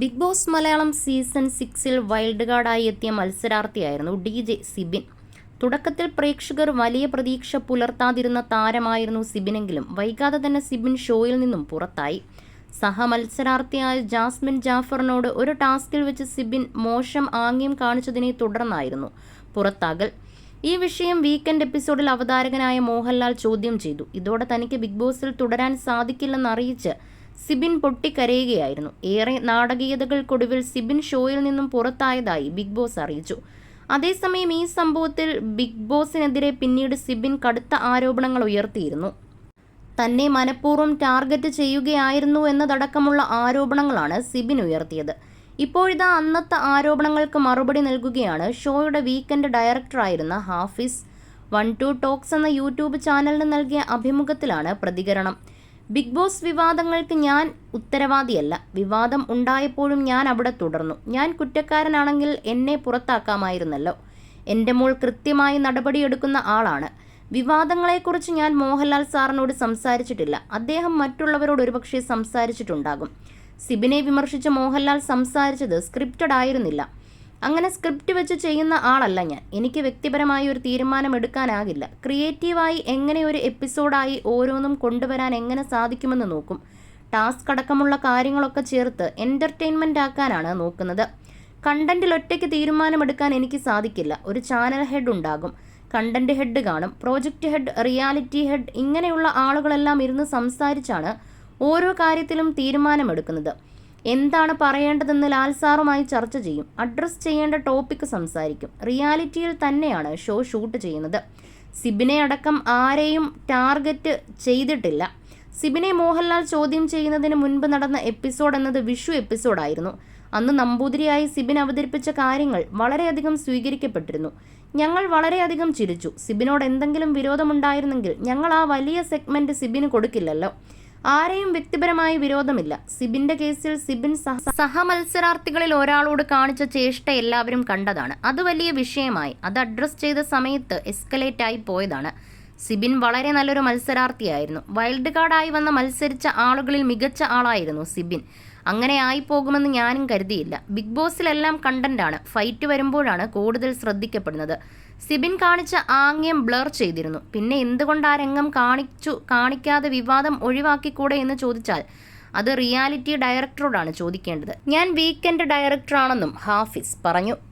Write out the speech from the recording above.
Big boss Malayalam season സിക്സിൽ wild കാർഡായി എത്തിയ മത്സരാർത്ഥിയായിരുന്നു ഡി ജെ സിബിൻ. തുടക്കത്തിൽ പ്രേക്ഷകർ വലിയ പ്രതീക്ഷ പുലർത്താതിരുന്ന താരമായിരുന്നു സിബിനെങ്കിലും. വൈകാതെ തന്നെ സിബിൻ ഷോയിൽ നിന്നും പുറത്തായി. സഹമത്സരാർത്ഥിയായ ജാസ്മിൻ ജാഫറിനോട് ഒരു ടാസ്കിൽ വെച്ച് സിബിൻ മോശം ആംഗ്യം കാണിച്ചതിനെ തുടർന്നായിരുന്നു പുറത്താകൽ. ഈ വിഷയം വീക്കെൻഡ് എപ്പിസോഡിൽ അവതാരകനായ മോഹൻലാൽ ചോദ്യം ചെയ്തു. ഇതോടെ തനിക്ക് ബിഗ് ബോസിൽ തുടരാൻ സാധിക്കില്ലെന്നറിയിച്ച് സിബിൻ പൊട്ടിക്കരയുകയായിരുന്നു. ഏറെ നാടകീയതകൾക്കൊടുവിൽ സിബിൻ ഷോയിൽ നിന്നും പുറത്തായതായി ബിഗ് ബോസ് അറിയിച്ചു. അതേസമയം ഈ സംഭവത്തിൽ ബിഗ് ബോസിനെതിരെ പിന്നീട് സിബിൻ കടുത്ത ആരോപണങ്ങൾ ഉയർത്തിയിരുന്നു. തന്നെ മനഃപൂർവം ടാർഗറ്റ് ചെയ്യുകയായിരുന്നു എന്നതടക്കമുള്ള ആരോപണങ്ങളാണ് സിബിൻ ഉയർത്തിയത്. ഇപ്പോഴിതാ അന്നത്തെ ആരോപണങ്ങൾക്ക് മറുപടി നൽകുകയാണ് ഷോയുടെ വീക്കെൻഡ് ഡയറക്ടറായിരുന്ന ഹാഫിസ്. വൺ ടു ടോക്സ് എന്ന യൂട്യൂബ് ചാനലിന് നൽകിയ അഭിമുഖത്തിലാണ് പ്രതികരണം. ബിഗ് ബോസ് വിവാദങ്ങൾക്ക് ഞാൻ ഉത്തരവാദിയല്ല. വിവാദം ഉണ്ടായപ്പോഴും ഞാൻ അവിടെ തുടർന്നു. ഞാൻ കുറ്റക്കാരനാണെങ്കിൽ എന്നെ പുറത്താക്കാമായിരുന്നല്ലോ. എന്റെ മോൾ കൃത്യമായി നടപടിയെടുക്കുന്ന ആളാണ്. വിവാദങ്ങളെക്കുറിച്ച് ഞാൻ മോഹൻലാൽ സാറിനോട് സംസാരിച്ചിട്ടില്ല. അദ്ദേഹം മറ്റുള്ളവരോട് ഒരുപക്ഷെ സംസാരിച്ചിട്ടുണ്ടാകും. സിബിനെ വിമർശിച്ച മോഹൻലാൽ സംസാരിച്ചത് സ്ക്രിപ്റ്റഡ് ആയിരുന്നില്ല. അങ്ങനെ സ്ക്രിപ്റ്റ് വെച്ച് ചെയ്യുന്ന ആളല്ല ഞാൻ. എനിക്ക് വ്യക്തിപരമായി ഒരു തീരുമാനം എടുക്കാനാകില്ല. ക്രിയേറ്റീവായി എങ്ങനെ ഒരു എപ്പിസോഡായി ഓരോന്നും കൊണ്ടുവരാൻ എങ്ങനെ സാധിക്കുമെന്ന് നോക്കും. ടാസ്ക് അടക്കമുള്ള കാര്യങ്ങളൊക്കെ ചേർത്ത് എന്റർടൈൻമെന്റ് ആക്കാനാണ് നോക്കുന്നത്. കണ്ടന്റിൽ ഒറ്റയ്ക്ക് തീരുമാനമെടുക്കാൻ എനിക്ക് സാധിക്കില്ല. ഒരു ചാനൽ ഹെഡ് ഉണ്ടാകും. കണ്ടന്റ് ഹെഡ് കാണും. പ്രോജക്റ്റ് ഹെഡ് റിയാലിറ്റി ഹെഡ് ഇങ്ങനെയുള്ള ആളുകളെല്ലാം ഇരുന്ന് സംസാരിച്ചാണ് ഓരോ കാര്യത്തിലും തീരുമാനമെടുക്കുന്നത്. എന്താണ് പറയേണ്ടതെന്ന് ലാൽ സാറുമായി ചർച്ച ചെയ്യും. അഡ്രസ് ചെയ്യേണ്ട ടോപ്പിക്ക് സംസാരിക്കും. റിയാലിറ്റിയിൽ തന്നെയാണ് ഷോ ഷൂട്ട് ചെയ്യുന്നത്. സിബിനെ അടക്കം ആരെയും ടാർഗറ്റ് ചെയ്തിട്ടില്ല. സിബിനെ മോഹൻലാൽ ചോദ്യം ചെയ്യുന്നതിന് മുൻപ് നടന്ന എപ്പിസോഡ് എന്നത് വിഷു എപ്പിസോഡായിരുന്നു അന്ന് നമ്പൂതിരിയായി സിബിൻ അവതരിപ്പിച്ച കാര്യങ്ങൾ വളരെയധികം സ്വീകരിക്കപ്പെട്ടിരുന്നു. ഞങ്ങൾ വളരെയധികം ചിരിച്ചു. സിബിനോട് എന്തെങ്കിലും വിരോധമുണ്ടായിരുന്നെങ്കിൽ ഞങ്ങൾ ആ വലിയ സെഗ്മെന്റ് സിബിന് കൊടുക്കില്ലല്ലോ. ആരെയും വ്യക്തിപരമായി വിരോധമില്ല. സിബിന്റെ കേസിൽ സിബിൻ സഹ സഹമത്സരാർത്ഥികളിൽ ഒരാളോട് കാണിച്ച ചേഷ്ട എല്ലാവരും കണ്ടതാണ്. അത് വലിയ വിഷയമായി. അത് അഡ്രസ് ചെയ്ത സമയത്ത് എസ്കലേറ്റ് ആയി പോയതാണ്. സിബിൻ വളരെ നല്ലൊരു മത്സരാർത്ഥിയായിരുന്നു. വൈൽഡ് കാർഡായി വന്ന മത്സരിച്ച ആളുകളിൽ മികച്ച ആളായിരുന്നു സിബിൻ. അങ്ങനെ ആയി പോകുമെന്ന് ഞാനും കരുതിയില്ല. ബിഗ് ബോസിലെല്ലാം കണ്ടന്റാണ്. ഫൈറ്റ് വരുമ്പോഴാണ് കൂടുതൽ ശ്രദ്ധിക്കപ്പെടുന്നത്. സിബിൻ കാണിച്ച ആംഗ്യം ബ്ലർ ചെയ്തിരുന്നു. പിന്നെ എന്തുകൊണ്ട് ആ രംഗം കാണിച്ചു കാണിക്കാതെ വിവാദം ഒഴിവാക്കിക്കൂടെ എന്ന് ചോദിച്ചാൽ അത് റിയാലിറ്റി ഡയറക്ടറോടാണ് ചോദിക്കേണ്ടത്. ഞാൻ വീക്കെൻഡ് ഡയറക്ടറാണെന്നും ഹാഫിസ് പറഞ്ഞു.